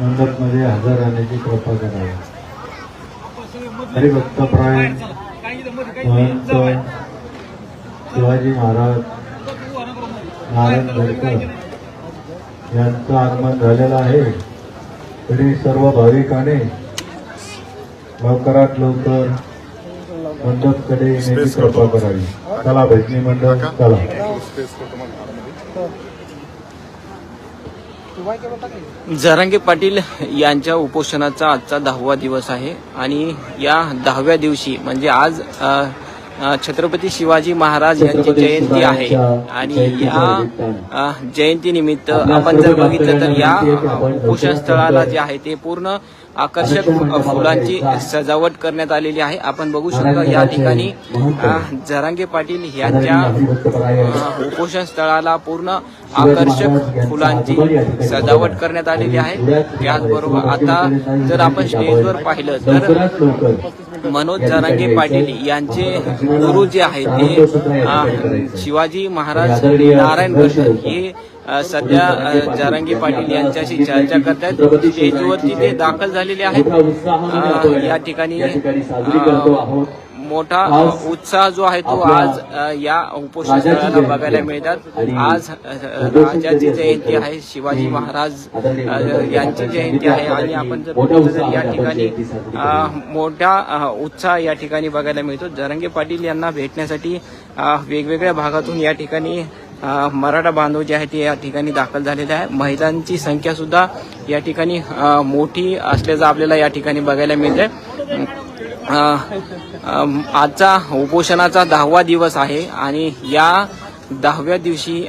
मंडपमध्ये हजर राहण्याची कृपा करावी हरिभक्तप्राय महंत शिवाजी महाराज नारायण गडकर यांचं आगमन झालेलं आहे. तरी सर्व भाविकाने लवकरात लवकर मंडपकडे येण्याची कृपा. करावी चला भजनी मंडळ चला. जरांगे पाटील यांच्या उपोषणाचा आजचा दहावा दिवस आहे आणि या दहाव्या दिवशी म्हणजे आज छत्रपती शिवाजी महाराज यांची जयंती आहे आणि या जयंतीनिमित्त आपण जर बघितलं तर या उपोषण स्थळाला जे आहे ते पूर्ण आकर्षक फुलांची सजावट करण्यात आलेली आहे. आपण बघू शकता या ठिकाणी जरांगे पाटील यांच्या उपोषण स्थळाला पूर्ण आकर्षक फुलांची सजावट करण्यात आलेली आहे. त्याचबरोबर आता जर आपण स्टेजवर पाहिलं तर मनोज जरांगे पाटील यांचे गुरु जे आहेत ते शिवाजी महाराज नारायण कृष्ण हे सध्या जरांगे पाटील यांच्याशी चर्चा करतात स्टेजवरती ते दाखल झालेले आहेत या ठिकाणी. मोठा उत्साह जो आहे तो आज या उपोषण स्थळाला बघायला मिळतात. आज राजाची जयंती आहे. शिवाजी महाराज यांची जयंती आहे. आणि आपण. जर या ठिकाणी मोठा उत्साह या ठिकाणी बघायला मिळतो. जरंगे पाटील यांना भेटण्यासाठी वेगवेगळ्या भागातून या ठिकाणी मराठा बांधव जे आहे ते या ठिकाणी दाखल झालेले आहे महिलांची संख्या सुद्धा या ठिकाणी मोठी असल्याचं आपल्याला या ठिकाणी बघायला मिळते आजचा उपोषणाचा दहावा दिवस आहे आणि या दहाव्या दिवशी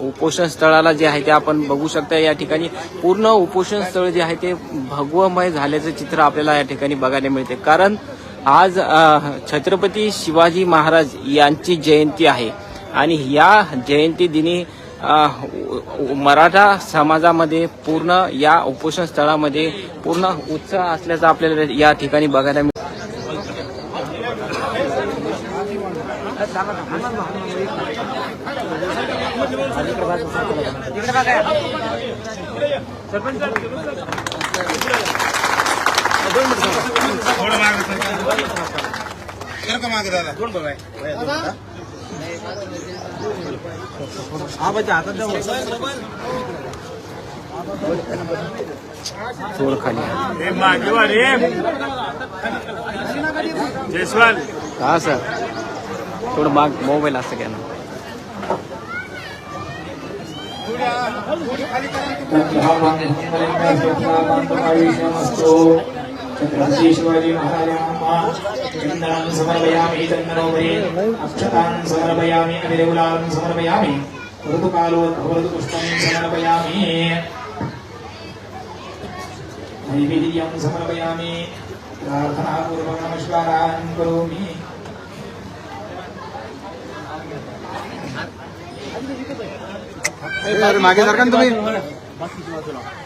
उपोषण स्थळाला जे आहे ते आपण बघू शकता या ठिकाणी. पूर्ण उपोषण स्थळ जे आहे ते भगवमय झाल्याचं चित्र आपल्याला या ठिकाणी बघायला मिळते कारण आज छत्रपती शिवाजी महाराज यांची जयंती आहे. आणि या जयंती दिनी मराठा समाजामध्ये पूर्ण या उपोषण स्थळामध्ये पूर्ण उत्साह असल्याचं आपल्याला या ठिकाणी बघायला मिळतं थोडं खाली जयस्वाल. हा सर. थोडं माग मोबाईल असं घ्या ना. छत्रपती शिवाजी महाराजांना समर्पयामि चंदनोपरी अक्षतान् समर्पयामि अनिरेवलान् समर्पयामि ऋतुकालो ऋतुपुष्पं समर्पयामि नैवेद्यं समर्पयामि प्रार्थनापूर्वक नमस्कारान् करोमि अरे मागे सारखा ना तुम्ही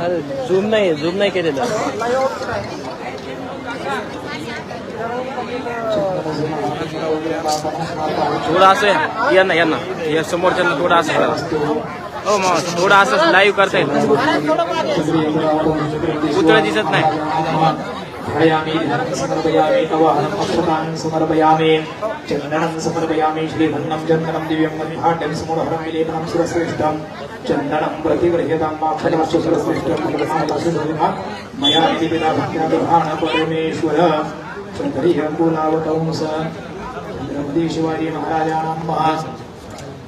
अरे झूम नाही झूम नाही केलेलं. थोडं असं यांना यांना या समोरच्यांना थोडं असं करा. हो मग थोडं असं लाईव्ह करता येईल. पुतळं दिसत नाही. ध्यायामि धनं समर्पयामि तवाहनम् अक्षतान् समर्पयामि चन्दनं समर्पयामि श्रीधन्नं चन्दनं दिव्यं मध्याढ्यं समूढहरं विलेपनं सुरश्रेष्ठं चन्दनं प्रतिगृह्यतां माक्षदास्य सुरश्रेष्ठं मया निवेदा भक्त्यादुहान परमेश्वर चन्द्रिय कुलावतंस छत्रपती शिवाजी महाराजानां महा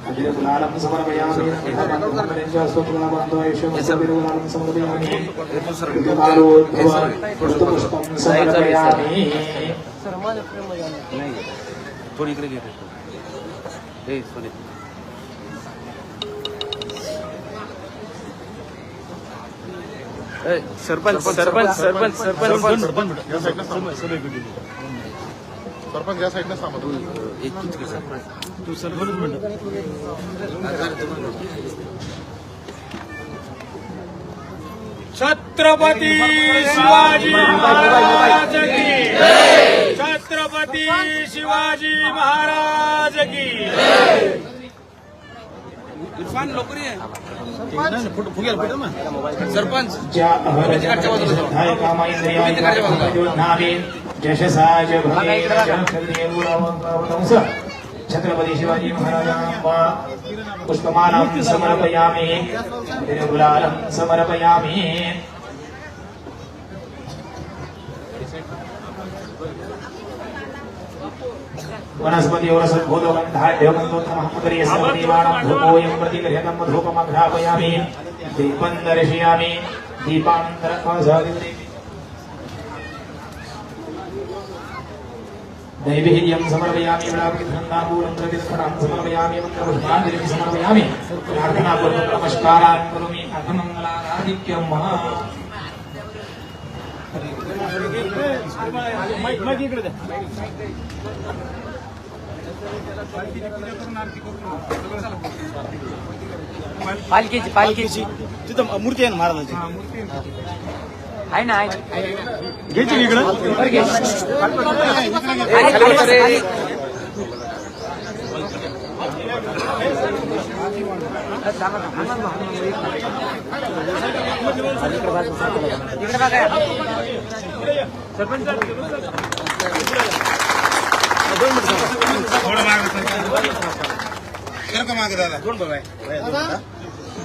अभिरकुलालं समर्पयामि धर्मकर्मणेभ्यः स्वकुलाबन्धो ऐश्वर्यविरुलालं समर्पयामि ऋतुकालोद्भव ऋतुपुष्पं समर्पयामि थोडी इकडे घे हे थोडी ए, सरपंच सरपंच सरपंच सरपंच सरपंच या साईडला थांबा. सरपंच या साईडला थांबा तुम्ही. एक तू तिकडे सर. छत्रपती शिवाजी महाराज की छत्रपती शिवाजी महाराज की सरपंच? ज्या अहरजनधाय कामैन्द्रियाय कामयोद्धावे यशसा च भवेरजनक्षत्रियगुणवंश छत्रपती शिवाजी महाराजां पुष्पमालां समर्पयामि. गुलालं समर्पयामि. वनस्पति प्रतिगृह्यतं धूपमघ्रापयामि. दीपं दर्शयामि. दीपान्तरपासादिदेवी नैवेद्यं समर्पयामि समर्पयामि मन्त्रपुष्पाञ्जलिं समर्पयामि प्रार्थनापूर्वक नमस्कारान् करोमि अथमङ्गलाराधिक्यं महा। पालखीची पालखीची तिथं मूर्ती आहे ना महाराजाची? आहे ना. आहे घ्यायची इकडं. थोडं खाली